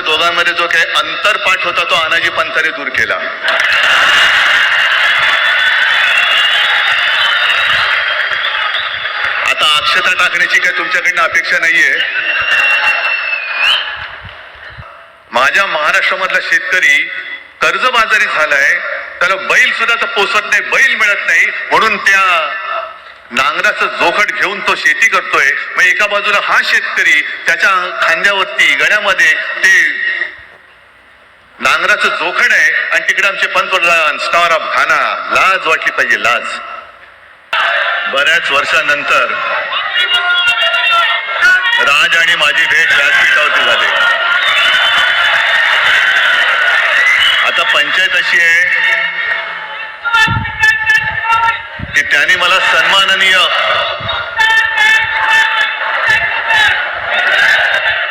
आमच्या दोघांमध्ये जो काही अंतरपाठ होता तो अनाजी पंथाने दूर केला. आता अक्षता टाकण्याची काही तुमच्याकडनं अपेक्षा नाहीये. माझ्या महाराष्ट्रामधला शेतकरी कर्जबाजारी झालाय त्याला बैल सुद्धा तर पोसत नाही बैल मिळत नाही म्हणून त्या नांगराचं जोखड घेऊन तो शेती करतोय. मग एका बाजूला हा शेतकरी त्याच्या खांद्यावरती गळ्यामध्ये ते नांगराचं जोखड आहे आणि तिकडे आमचे पंतप्रधान स्टार ऑफ घाना लाज वाटली पाहिजे लाज. बऱ्याच वर्षानंतर राज आणि माझी भेट व्यासपीठावरती झाली. आता पंचायत अशी आहे त्यांनी मला सन्माननीय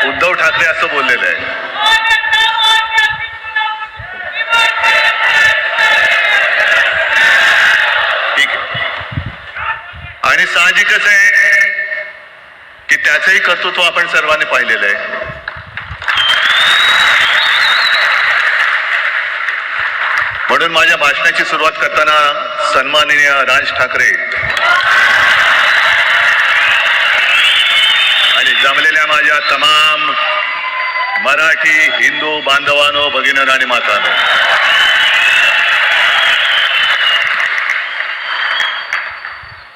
उद्धव ठाकरे असं बोललेलं आहे. ठीक आणि साहजिकच आहे की त्याचंही कर्तृत्व आपण सर्वांनी पाहिलेलं आहे. म्हणून माझ्या भाषणाची सुरुवात करताना सन्माननीय राज ठाकरे. आणि जमलेल्या माझ्या तमाम मराठी हिंदू बांधवानो भगिनीनो आणि मातानो.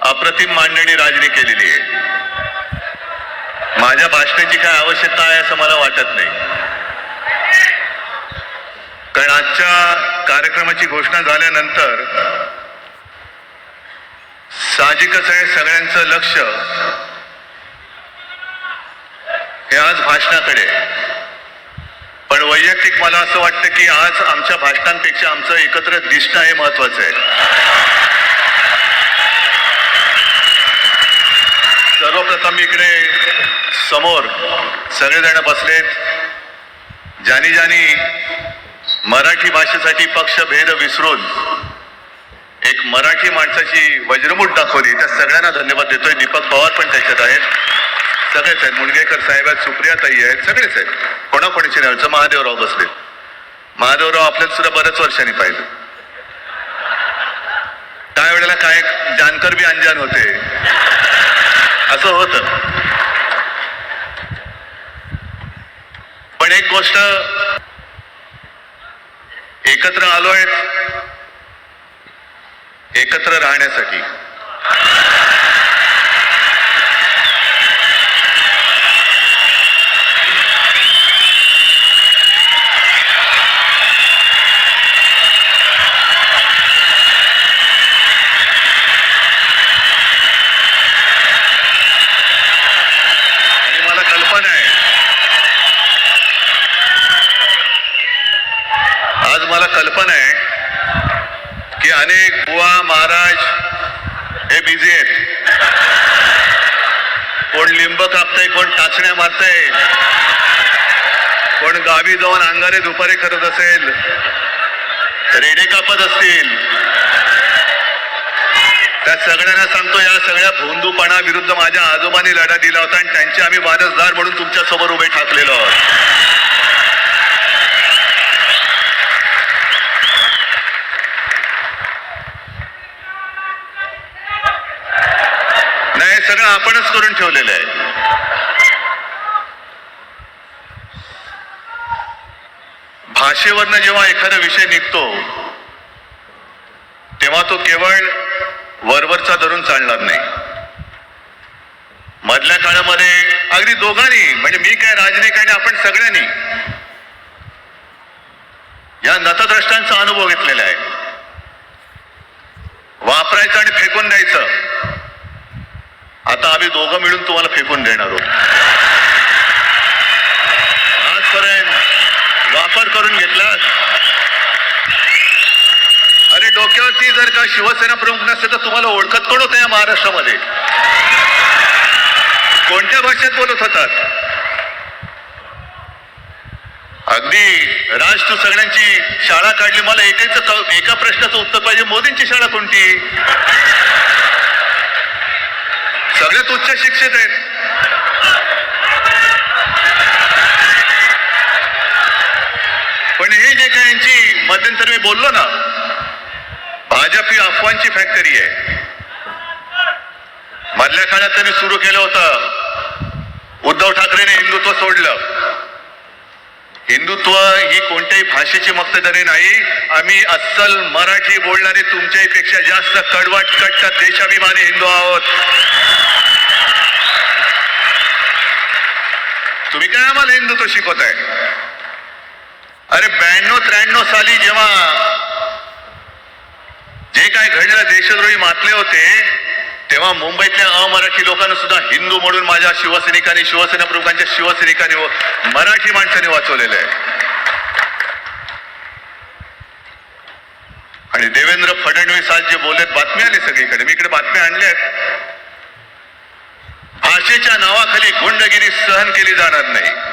अप्रतिम मांडणी राजनी केलेली आहे. माझ्या भाषणाची काय आवश्यकता आहे असं मला वाटत नाही. कारण आजच्या कार्यक्रमाची घोषणा झाल्यानंतर साहजिकच आहे सगळ्यांचं लक्ष हे आज भाषणाकडे पण वैयक्तिक मला असं वाटतं की आज आमच्या भाषणांपेक्षा आमचं एकत्र दिसणं हे महत्वाचं आहे. सर्वप्रथम इकडे समोर सगळेजण बसलेत. ज्यानी ज्यानी मराठी भाषेसाठी पक्षभेद विसरून एक मराठी माणसाची वज्रमूठ दाखवली. त्या सगळ्यांना धन्यवाद देतोय. दीपक पवार पण त्याच्यात आहेत. सगळेच आहेत. मुणगेकर साहेब आहेत सुप्रियाताई आहेत सगळेच आहेत. कोणाकोणीचे नावचं महादेवराव बसले. महादेवराव आपल्याला सुद्धा बऱ्याच वर्षांनी पाहिलं. त्या वेळेला काय जानकर बी अंजान होते. असं होत. पण एक गोष्ट एकत्र आलोय. एकत्र राहण्यासाठी आणि मला कल्पना आहे आज मला कल्पना आहे की अनेक बुवा महाराज हे बिझी आहेत कोण लिंब कापतय कोण टाचण्या मारतय कोण गावी जाऊन अंगारे दुपारी करत असेल रेडे कापत असतील. त्या सगळ्यांना सांगतो या सगळ्या भोंदूपणा विरुद्ध माझ्या आजोबांनी लढा दिला होता आणि त्यांचे आम्ही वारसदार म्हणून तुमच्यासमोर उभे ठाकलेलो आहोत. नाही सगळं आपणच करून ठेवलेलं आहे. भाषेवरनं जेव्हा एखादा विषय निघतो तेव्हा तो केवळ वरवरचा धरून चालणार नाही. मधल्या काळामध्ये अगदी दोघांनी म्हणजे मी काय राजनिक आणि आपण सगळ्यांनी या नतद्रष्टांचा अनुभव घेतलेला आहे. वापरायचं आणि फेकून द्यायचं. आता आम्ही दोघं मिळून तुम्हाला फेकून देणार आहोत आजपर्यंत वापर करून घेतला. अरे डोक्यावरती जर का शिवसेना प्रमुख नसते तर तुम्हाला ओळखत कोण होतं या महाराष्ट्रामध्ये? कोणत्या भाषेत बोलत होतात? अगदी राज तू सगळ्यांची शाळा काढली. मला एकच एका प्रश्नाचं उत्तर पाहिजे. मोदींची शाळा कोणती? सगळ्यात उच्च शिक्षित आहेत. मध्यंतरी मी बोललो ना भाजप ही अफवांची फॅक्टरी आहे. मधल्या काळात त्यांनी सुरू केलं होतं. उद्धव ठाकरेने हिंदुत्व सोडलं. हिंदुत्व ही कोणत्याही भाषेची मक्तेदारी नाही. आम्ही अस्सल मराठी बोलणारे तुमच्याही पेक्षा जास्त कडवट कट्टर देशाभिमानी हिंदू आहोत. तुम्ही काय आम्हाला हिंदुत्व शिकवताय? अरे ब्याण्णव त्र्याण्णव साली जेव्हा जे काय घडलं देशद्रोही मातले होते तेव्हा मुंबईतल्या अमराठी लोकांना सुद्धा हिंदू म्हणून माझ्या शिवसैनिकांनी शिवसेना प्रमुखांच्या शिवसैनिकांनी मराठी माणसाने वाचवलेलं आहे. आणि देवेंद्र फडणवीस आज जे बोलत बातमी आली सगळीकडे. मी इकडे बातम्या आणल्या आहेत. भाषेच्या नावाखाली गुंडगिरी सहन केली जाणार नाही.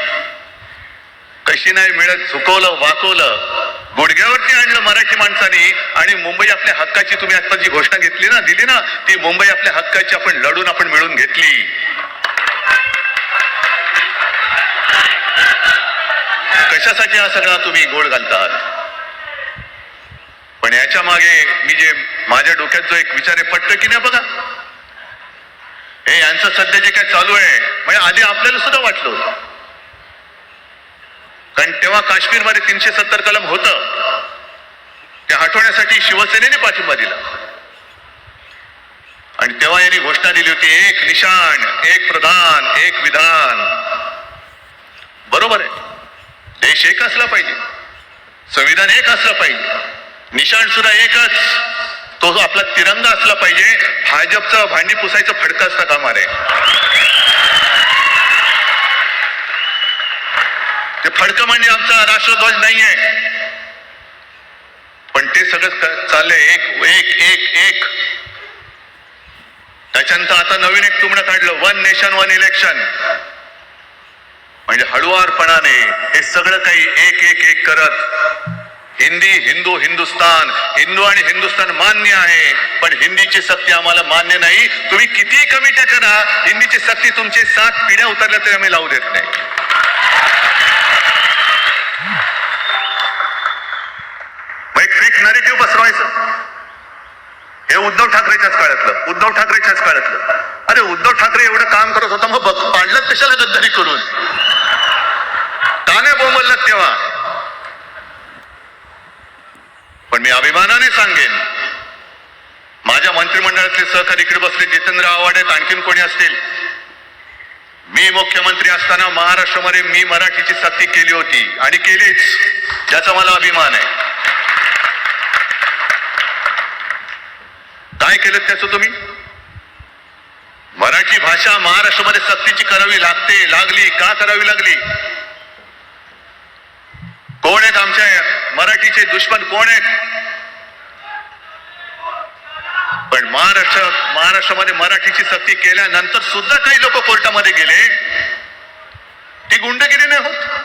कशी नाही मिळत चुकवलं वाकवलं गुडघ्यावरती आणलं मराठी माणसाने आणि मुंबई आपल्या हक्काची तुम्ही आता जी घोषणा घेतली ना दिली ना ती मुंबई आपल्या हक्काची आपण लढून आपण मिळून घेतली. कशासाठी हा सगळा तुम्ही गोड घालतात? पण याच्या मागे मी जे माझ्या डोक्यात जो एक विचार आहे पटतं की नाही बघा? हे यांचं सध्या जे काय चालू आहे म्हणजे आधी आपल्याला सुद्धा वाटलं होतं. कारण तेव्हा काश्मीरमध्ये तीनशे सत्तर कलम होतं. ते हटवण्यासाठी शिवसेनेने पाठिंबा दिला. आणि तेव्हा यांनी घोषणा दिली होती एक निशाण एक प्रधान एक विधान. बरोबर आहे. देश एक असला पाहिजे. संविधान एक असलं पाहिजे. निशाण सुद्धा एकच. तो जो आपला तिरंगा असला पाहिजे. भाजपचं भांडी पुसायचं फडकं असतं कामा ते फडकं म्हणजे आमचा राष्ट्रध्वज नाहीये. पण ते सगळं चाललंय. एक एक एक एक. त्याच्यानंतर आता नवीन एक तुमणं काढलं. वन नेशन वन इलेक्शन म्हणजे हळुवारपणाने हे सगळं काही एक एक एक करत हिंदी हिंदू हिंदुस्तान. हिंदू आणि हिंदुस्तान मान्य आहे पण हिंदीची सक्ती आम्हाला मान्य नाही. तुम्ही कितीही कमी करा हिंदीची सक्ती तुमचे सात पिढ्या उतरल्या तरी आम्ही लावू देत नाही मग एक फेक नरेटिव्ह हे उद्धव ठाकरेच्याच काळातलं उद्धव ठाकरेच्याच काळातलं. अरे उद्धव ठाकरे एवढं काम करत होता मग पाडलं कशाला गद्दारी करून? का बोंबललं तेव्हा. पण मी अभिमानाने सांगेन माझ्या मंत्रिमंडळातले सहकारी इकडे बसले जितेंद्र आव्हाड आहेत आणखीन कोणी असतील? मी मुख्यमंत्री असताना महाराष्ट्रामध्ये मी मराठीची सक्ती केली होती आणि केलीच याचा मला अभिमान आहे. काय केलं त्याचं तुम्ही? मराठी भाषा महाराष्ट्रामध्ये सक्तीची करावी लागते लागली. का करावी लागली? कोण आहेत आमच्या मराठीचे दुश्मन? कोण आहेत? पण महाराष्ट्र महाराष्ट्रामध्ये मराठीची सक्ती केल्यानंतर सुद्धा काही लोक कोर्टामध्ये गेले. ती गुंडगिरी नाही होत.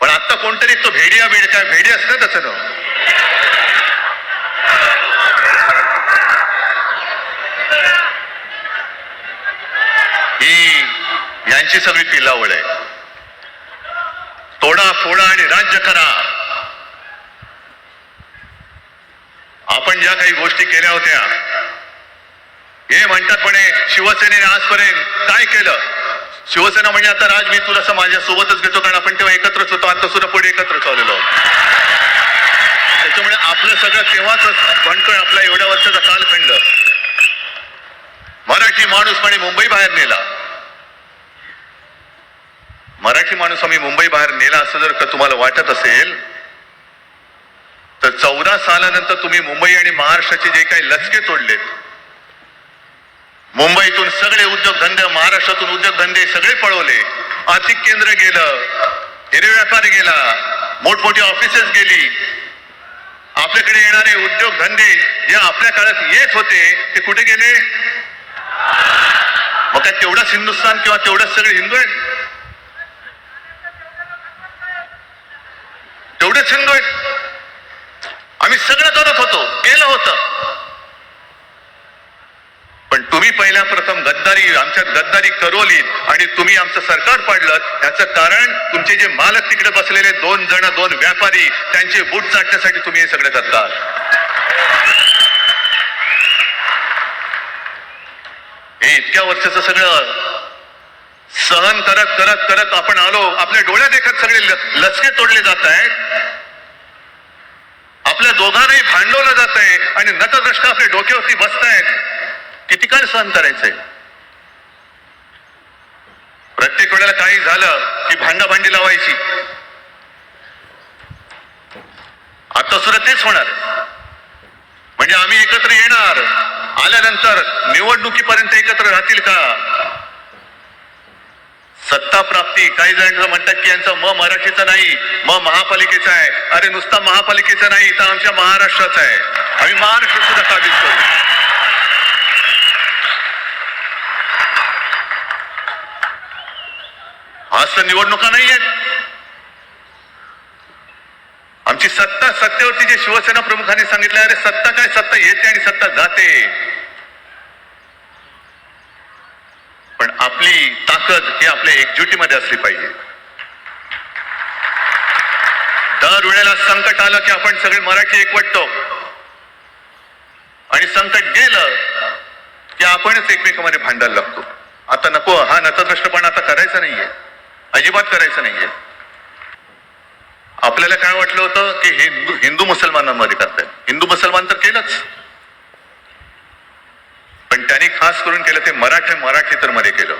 पण आता कोणतरी तो भेडिया भेड काय भेडी असतं त्याचं नाव ही यांची सगळी पिलावळ आहे. तोडा फोडा आणि राज्य करा. आपण ज्या काही गोष्टी केल्या होत्या हे म्हणतात म्हणे शिवसेनेने आजपर्यंत काय केलं? शिवसेना म्हणजे आता राज मी तुला असं माझ्या सोबतच घेतो कारण आपण तेव्हा एकत्रच होतो आता सुद्धा पुढे एकत्र चाललेलो त्याच्यामुळे आपलं सगळं तेव्हाच भणकण आपला एवढ्या वर्षाचा कालखंड. मराठी माणूस म्हणे मुंबई बाहेर नेला. मराठी माणूस आम्ही मुंबई बाहेर नेला असं जर का तुम्हाला वाटत असेल तर चौदा सालानंतर तुम्ही मुंबई आणि महाराष्ट्राचे जे काही लचके तोडलेत मुंबईतून सगळे उद्योगधंदे महाराष्ट्रातून उद्योगधंदे सगळे पळवले आर्थिक केंद्र गेलं हिरे व्यापार गेला मोठमोठी ऑफिसेस गेली आपल्याकडे येणारे उद्योगधंदे जे आपल्या काळात येत होते ते कुठे गेले? मग काय तेवढाच हिंदुस्थान किंवा तेवढंच सगळे हिंदू आहेत? तेवढेच छंद आहेत आम्ही सगळं करत होतो केलं होतं. पण तुम्ही पहिल्या प्रथम गद्दारी आमच्यात गद्दारी करवली आणि तुम्ही आमचं सरकार पाडलं याचं कारण तुमचे जे मालक तिकडे बसलेले दोन जण दोन व्यापारी त्यांचे बूट चाटण्यासाठी तुम्ही हे सगळं करता हे इतक्या वर्षाचं सगळं सहन करत करत करत आपण आलो आपल्या डोळ्या देखत सगळे लचके तोडले जात आहेत. आपल्या दोघांनाही भांडवलं जात आहे आणि नतद्रष्ट आपल्या डोक्यावरती बसतायत किती काळ सहन करायचंय? प्रत्येक वेळेला काही झालं की भांडाभांडी लावायची. आता सुद्धा तेच होणार म्हणजे आम्ही एकत्र येणार आल्यानंतर निवडणुकीपर्यंत एकत्र राहतील का? सत्ता प्राप्ती. काही जण म्हणतात की यांचं म मराठीचं नाही म महापालिकेचा आहे. अरे नुसता महापालिकेचा नाही तर आमच्या महाराष्ट्राचा आहे. आम्ही महाराष्ट्र सुद्धा काबीज करू आज तर निवडणुका नाही आहेत. आमची सत्ता सत्तेवरती जे शिवसेना प्रमुखांनी सांगितलं अरे सत्ता काय सत्ता येते आणि सत्ता जाते पण आपली ताकद ही आपल्या एकजुटीमध्ये असली पाहिजे. दर वेळेला संकट आलं की आपण सगळे मराठी एकवटतो. आणि संकट गेलं की आपणच एकमेकांमध्ये भांडायला लागतो. आता नको हा नतद्रष्टपणा आता करायचा नाहीये. अजिबात करायचं नाहीये. आपल्याला काय वाटलं होतं की हिंदू हिंदू मुसलमानांमध्ये करताय हिंदू मुसलमान तर केलंच. त्यांनी खास करून केलं ते मराठी मराठी मध्ये केलं.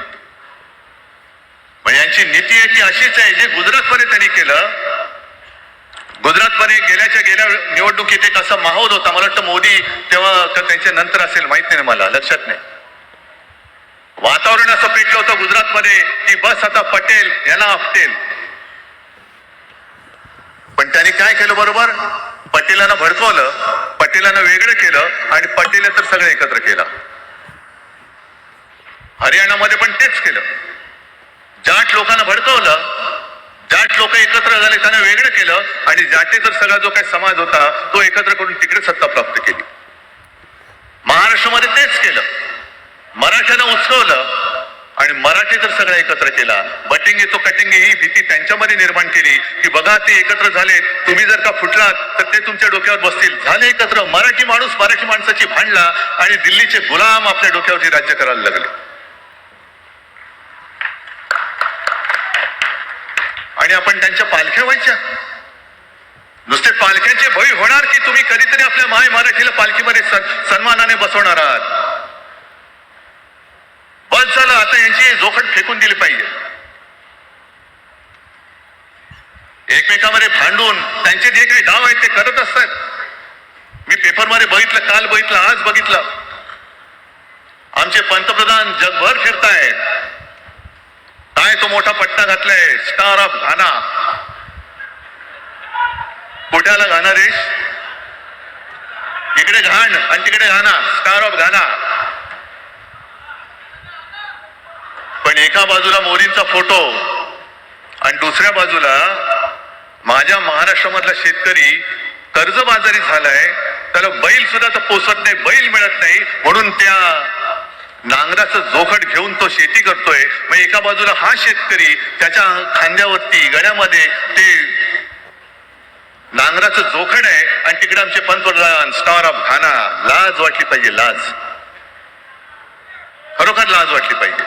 म्हणजे यांची नीती आहे ती अशीच आहे जे गुजरातमध्ये त्यांनी केलं. गुजरातमध्ये गेल्याच्या गेल्या निवडणुकीत एक असा माहोल होता. मला वाटतं मोदी तेव्हा का त्यांच्या नंतर असेल माहीत नाही मला लक्षात नाही. वातावरण असं पेटलं होतं गुजरातमध्ये की बस आता पटेल याला आपटेल. पण त्यांनी काय केलं बरोबर? पटेलांना भडकवलं. पटेलांना वेगळं केलं आणि पटेल तर सगळं एकत्र केलं. हरियाणामध्ये पण तेच केलं. जाट लोकांना भडकवलं जाट लोक एकत्र झाले त्यांना वेगळं केलं आणि जाटेचा सगळा जो काही समाज होता तो एकत्र करून तिकडे सत्ता प्राप्त केली. महाराष्ट्रामध्ये तेच केलं. मराठ्यांना उचकवलं आणि मराठी तर सगळं एकत्र केला बटिंगे तो कटिंगे ही भीती त्यांच्यामध्ये निर्माण केली की बघा ते एकत्र झाले तुम्ही जर का फुटलात तर ते तुमच्या डोक्यावर बसतील. झाले एकत्र मराठी माणूस मराठी माणसाची भांडला आणि दिल्लीचे गुलाम आपल्या डोक्यावरती राज्य करायला लागले. पण त्यांच्या पालख्या व्हायच्या. नुसते पालख्यांचे भय होणार की तुम्ही कधीतरी आपल्या माय मराठीला पालखीमध्ये सन्- सन्मानाने बसवणार आहात? बस झालं आता यांची जोखड फेकून दिली पाहिजे. एकमेकांमध्ये भांडून त्यांचे जे काही डाव आहेत ते करत असतात. मी पेपरमध्ये बघितलं काल बघितलं आज बघितलं. आमचे पंतप्रधान जगभर फिरतायत. काय तो मोठा पट्टा घातलाय? स्टार ऑफ घाना कुठ्याला घाना देश? इकडे घाण आणि तिकडे घाना स्टार ऑफ घाना पण एका बाजूला मोदींचा फोटो आणि दुसऱ्या बाजूला माझ्या महाराष्ट्रामधला शेतकरी कर्जबाजारी झालाय. त्याला बैल सुद्धा तर पोसत नाही बैल मिळत नाही. म्हणून त्या नांगराचं जोखड घेऊन तो शेती करतोय मग एका बाजूला हा शेतकरी त्याच्या खांद्यावरती गळ्यामध्ये ते नांगराचं जोखड आहे आणि तिकडे आमचे पंतप्रधान स्टार ऑफ घाना लाज वाटली पाहिजे लाज. खरोखर लाज वाटली पाहिजे.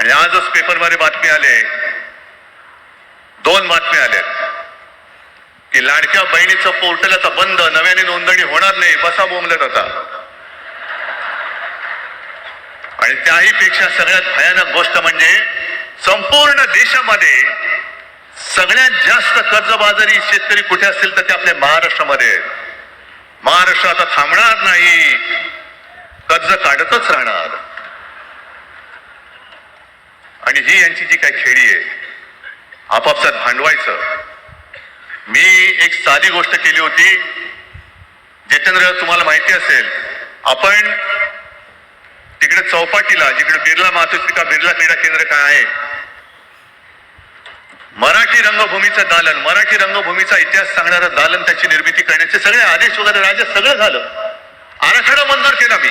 आणि आजच पेपरमध्ये बातमी आले दोन बातम्या आल्या की लाडक्या बहिणीचं पोर्टल आता बंद नव्याने नोंदणी होणार नाही बसा बोंबलत आता. आणि त्याही पेक्षा सगळ्यात भयानक गोष्ट म्हणजे संपूर्ण देशामध्ये सगळ्यात जास्त कर्जबाजारी शेतकरी कुठे असतील तर ते आपल्या महाराष्ट्रामध्ये महाराष्ट्र आता थांबणार नाही. कर्ज काढतच राहणार. आणि ही यांची जी काही खेळी आहे आपापसात भांडवायचं. मी एक साधी गोष्ट केली होती. जितेंद्र तुम्हाला माहिती असेल आपण तिकडे चौपाटीला जिकडे बिर्ला मातोश्रिका बिर्ला क्रीडा केंद्र काय आहे? मराठी रंगभूमीचं दालन मराठी रंगभूमीचा इतिहास सांगणारं दालन त्याची निर्मिती करण्याचे सगळे आदेश वगैरे राज्य सगळं झालं. आराखडा मंजूर केला मी.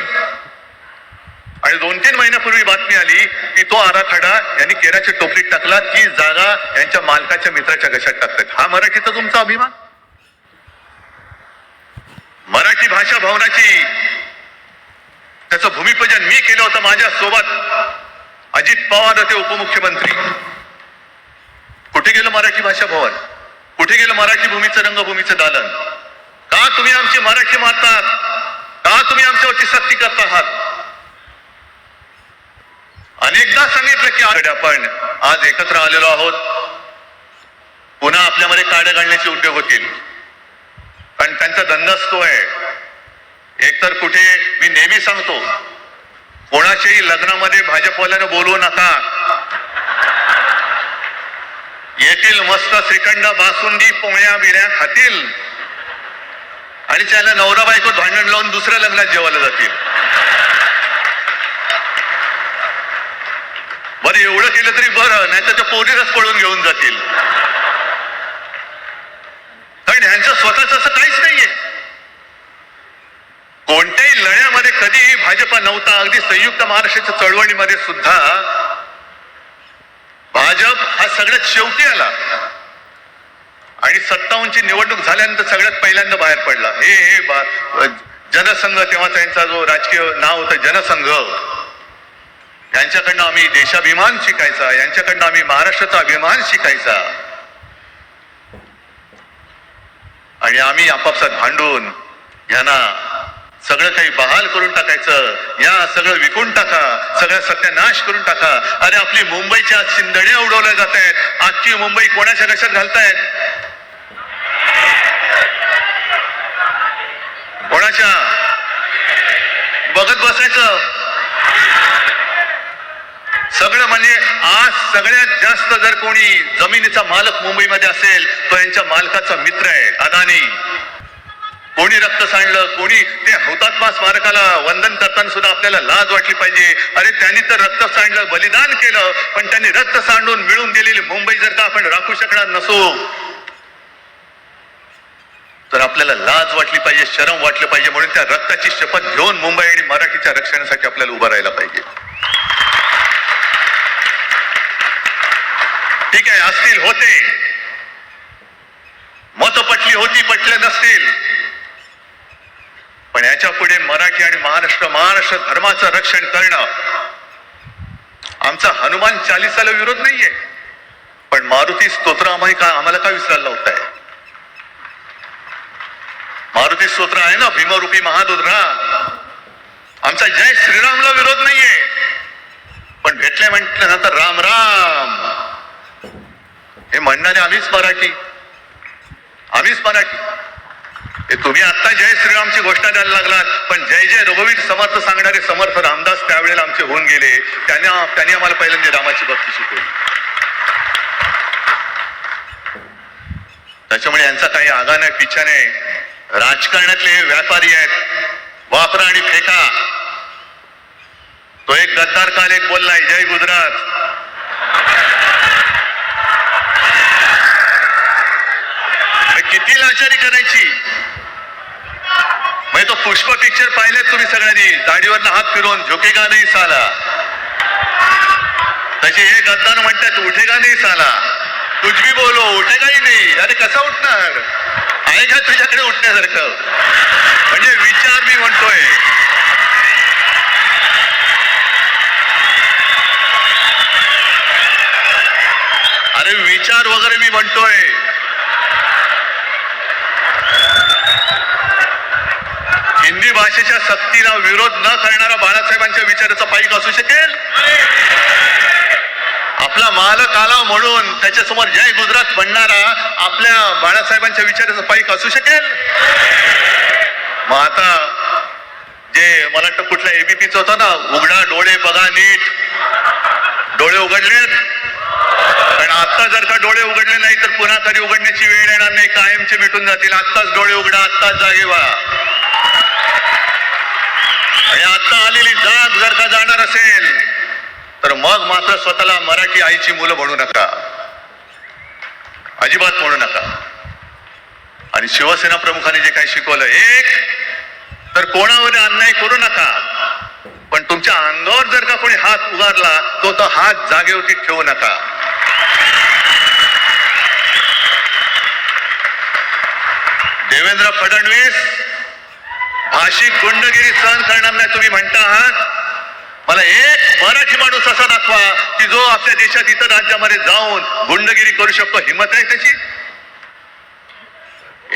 आणि दोन तीन महिन्यापूर्वी बातमी आली की तो आराखडा यांनी केराच्या टोपलीत टाकला ती जागा यांच्या मालकाच्या मित्राच्या घशात टाकतात. हा मराठीचा तुमचा अभिमान? मराठी भाषा भवनाची त्याचं भूमिपूजन मी केलं होतं माझ्या सोबत अजित पवार होते उपमुख्यमंत्री. कुठे गेलं मराठी भाषा भवन? कुठे गेलं मराठी भूमीचं रंगभूमीचं दालन? का तुम्ही आमची मराठी मारतात का तुम्ही आमच्यावरती सक्ती करता आहात अनेकदा सांगितलं की आज आपण आज एकत्र आलेलो आहोत. पुन्हा आपल्यामध्ये काड्या घालण्याचे उद्योग होतील. कारण त्यांचा धंदाच तो आहे. एकतर कुठे मी नेहमी सांगतो कोणाच्याही लग्नामध्ये भाजपवाल्यानं बोलवू नका. येतील मस्त श्रीखंड बासुंदी पोळ्या बिळ्या खातील. आणि त्याला नवरा बायको भांडण लावून दुसऱ्या लग्नात जेवायला जातील. बरं एवढं केलं तरी बरं नाही तर त्या पोरीरच पळून घेऊन जातील. कारण ह्यांचं स्वतःच असं काहीच नाहीये. कोणत्याही लढ्यामध्ये कधीही भाजपा नव्हता. अगदी संयुक्त महाराष्ट्राच्या चळवळीमध्ये सुद्धा भाजप हा सगळ्यात शेवटी आला. आणि सत्तावन्नची निवडणूक झाल्यानंतर सगळ्यात पहिल्यांदा बाहेर पडला. हे हे बा- जनसंघ तेव्हा त्यांचा जो राजकीय नाव होतं जनसंघ. यांच्याकडनं आम्ही देशाभिमान शिकायचा यांच्याकडनं आम्ही महाराष्ट्राचा अभिमान शिकायचा. आणि आम्ही आपापसात भांडून यांना सगळं काही बहाल करून टाकायचं या सगळं विकून टाका सगळं सत्यानाश करून टाका. अरे आपली मुंबईच्या शिंदड्या उडवल्या जात आहेत आजची मुंबई कोणाच्या कशात घालतायत? कोणाच्या? बघत बसायचं. सगळं म्हणजे आज सगळ्यात जास्त जर कोणी जमिनीचा मालक मुंबईमध्ये असेल तो यांच्या मालकाचा मित्र आहे अदानी. कोणी रक्त सांडलं कोणी ते हुतात्मा स्मारकाला वंदन करताना सुद्धा आपल्याला लाज वाटली पाहिजे. अरे त्यांनी तर रक्त सांडलं बलिदान केलं पण त्यांनी रक्त सांडून मिळून दिलेली मुंबई जर का आपण राखू शकणार नसो तर आपल्याला लाज वाटली पाहिजे शरम वाटलं पाहिजे. म्हणून त्या रक्ताची शपथ घेऊन मुंबई आणि मराठीच्या रक्षणासाठी आपल्याला उभं राहायला पाहिजे. ठीक आहे असतील होते. मत पटली होती पटले नसतील. पण याच्यापुढे मराठी आणि महाराष्ट्र महाराष्ट्र धर्माचं रक्षण करणं आमचा हनुमान चालिसाला विरोध नाहीये. पण मारुती स्तोत्र आम्ही का आम्हाला का विसरायला लावताय? मारुती स्तोत्र आहे ना भीमरूपी महादुद्रा? आमचा जय श्रीरामला विरोध नाहीये. पण भेटले म्हटल्यानंतर राम राम. हे म्हणणारे आम्हीच मराठी. आम्हीच मराठी. तुम्ही आता जय श्रीरामची घोषणा द्यायला लागलात पण जय जय रघुवीर समर्थ सांगणारे समर्थ रामदास त्यावेळेला आमचे होऊन गेले. त्यांनी त्यांनी आम्हाला पहिल्यांदा रामाची भक्ती शिकवली. त्याच्यामुळे यांचा काही आगा नाही पिछा नाही. राजकारणातले हे व्यापारी आहेत. वापरा आणि फेका तो एक गद्दार काल एक बोललाय जय गुजरात. किती लाचारी करायची? तो पुष्प पिक्चर पाहिलेत तुम्ही सगळ्यांनी. दाढीवरनं हात फिरून झोके का नाही साला? तसे हे गद्दार म्हणतात उठेगा नाही साला? कुछ भी बोलो उठेगाही नाही. अरे कसा उठणार? आहे का तुझ्याकडे उठण्यासारखं? म्हणजे विचार मी म्हणतोय. अरे विचार वगैरे मी म्हणतोय हिंदी भाषेच्या सक्तीला विरोध न करणारा बाळासाहेबांच्या विचाराचा पाईक असू शकेल? आपला मालक आला म्हणून त्याच्यासमोर जय गुजरात म्हणणारा आपल्या बाळासाहेबांच्या विचाराचा पाईक असू शकेल? मग आता जे मला वाटतं कुठल्या एबीपीच होतं ना उघडा डोळे बघा नीट. डोळे उघडलेत. पण आता जर का डोळे उघडले नाही तर पुन्हा कधी उघडण्याची वेळ येणार नाही कायमचे मिटून जातील. आत्ताच डोळे उघडा आत्ताच जागे व्हा आणि आता जर का जाणार असेल तर मग मात्र स्वतःला मराठी आईची मुलं म्हणू नका. अजिबात म्हणू नका. आणि शिवसेना प्रमुखांनी जे काही शिकवलं एक तर कोणावर अन्याय करू नका. पण तुमच्या अंगावर जर का कोणी हात उगारला तो तो हात जागेवरती ठेवू नका. देवेंद्र फडणवीस भाषिक गुंडगिरी सहन करणार नाही तुम्ही म्हणता आहात मला एक मराठी माणूस असा दाखवा की जो आपल्या देशात इतर राज्यामध्ये जाऊन गुंडगिरी करू शकतो. हिंमत आहे त्याची?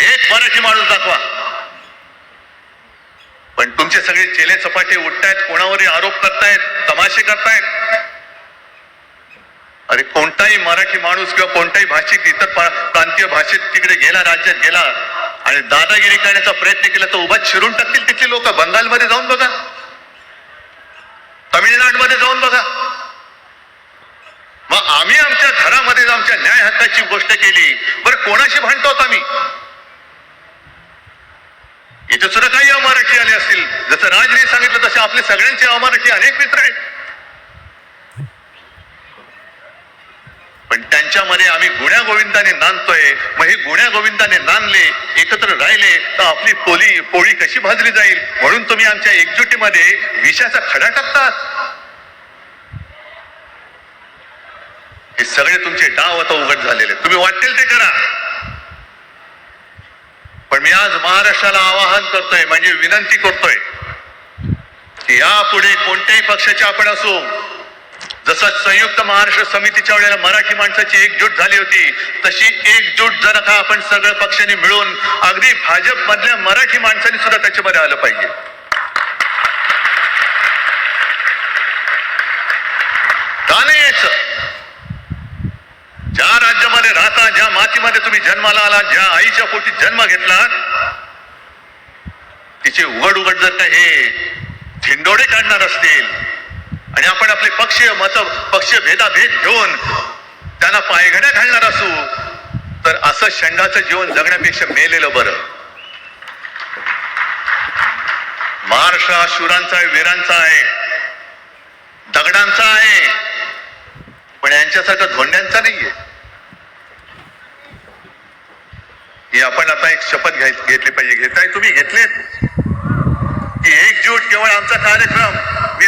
एक मराठी माणूस दाखवा. पण तुमचे सगळे चेले चपाटे उठतायत कोणावरही आरोप करतायत तमाशे करतायत. अरे कोणताही मराठी माणूस किंवा कोणताही भाषिक इतर प्रांतीय भाषेत तिकडे गेला राज्यात गेला आणि दादागिरी करण्याचा प्रयत्न केला तर उभा शिरून टाकतील तिथली लोक. बंगालमध्ये जाऊन बघा. तमिळनाडमध्ये जाऊन बघा. मग आम्ही आमच्या घरामध्ये आमच्या न्याय हक्काची गोष्ट केली. बरं कोणाशी भांडतो आम्ही? इथे सुद्धा काही अमराठी आले असतील. जसं राजने सांगितलं तसे आपले सगळ्यांचे अमराठी अनेक मित्र आहेत. पण त्यांच्यामध्ये आम्ही गुण्या गोविंदाने नांदतोय. मग हे गुण्या गोविंदाने नांदले एकत्र राहिले तर आपली पोली पोळी कशी भाजली जाईल? म्हणून तुम्ही आमच्या एकजुटीमध्ये विषाचा खडा टाकतात. हे सगळे तुमचे डाव आता उघड झालेले. तुम्ही वाटेल ते करा. पण मी आज महाराष्ट्राला आवाहन करतोय म्हणजे विनंती करतोय की यापुढे कोणत्याही पक्षाचे आपण असो जसं संयुक्त महाराष्ट्र समितीच्या वेळेला मराठी माणसाची एकजूट झाली होती तशी एकजूट जर का आपण सगळ्या पक्षांनी मिळून अगदी भाजप मधल्या मराठी माणसांनी सुद्धा त्याच्यामध्ये आलं पाहिजे. का नाही यायचं? ज्या राज्यामध्ये राहता ज्या मातीमध्ये तुम्ही जन्माला आला ज्या आईच्या पोटी जन्म घेतला तिचे उघड उघड जर का हे झिंडोडे काढणार असतील आणि आपण आपले पक्षीय मत पक्षीय भेदाभेद घेऊन त्यांना पायघड्या घालणार असू तर असं शंडाचं जीवन जगण्यापेक्षा मेलेलं बरं. महाराष्ट्र हा शूरांचा आहे वीरांचा आहे दगडांचा आहे पण यांच्यासारखं धोंड्यांचा नाहीये. हे आपण आता एक शपथ घेतली पाहिजे. घेताय तुम्ही? घेतलेत? की एकजूट केवळ आमचा कार्यक्रम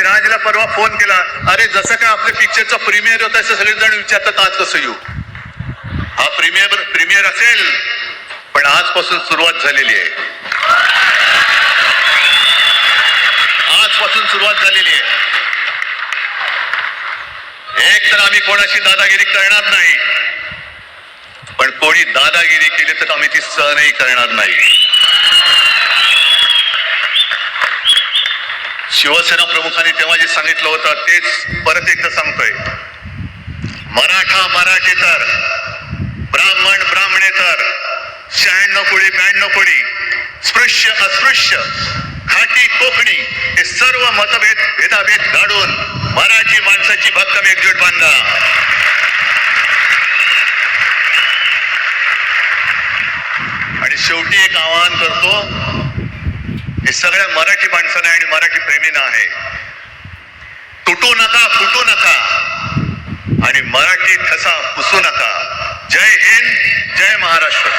मी परवा फोन केला. अरे जसं काय आपल्या पिक्चरचा प्रीमियर होता असं सगळेजण विचारतात आज कसं येऊ? हा प्रीमियर प्रीमियर असेल पण आजपासून सुरुवात झालेली आहे. आजपासून सुरुवात झालेली आहे. एक तर आम्ही कोणाशी दादागिरी करणार नाही. पण कोणी दादागिरी केली तर आम्ही ती सहनही करणार नाही. शिवसेना प्रमुखांनी तेव्हा जे सांगितलं होतं तेच परत एकदा सांगतोय. मराठा मराठेतर ब्राह्मण ब्राह्मणेतर शहाण्णव कोळी ब्याण्णव कोळी स्पृश्य अस्पृश्य खाटी कोकणी हे सर्व मतभेद भेदाभेद काढून मराठी माणसाची भक्कम एकजूट बांधा. आणि शेवटी एक आवाहन करतो सगळ्या मराठी माणसांना आणि मराठी प्रेमीना आहे. तुटू नका फुटू नका. आणि मराठी ठसा पुसू नका. जय हिंद जय महाराष्ट्र.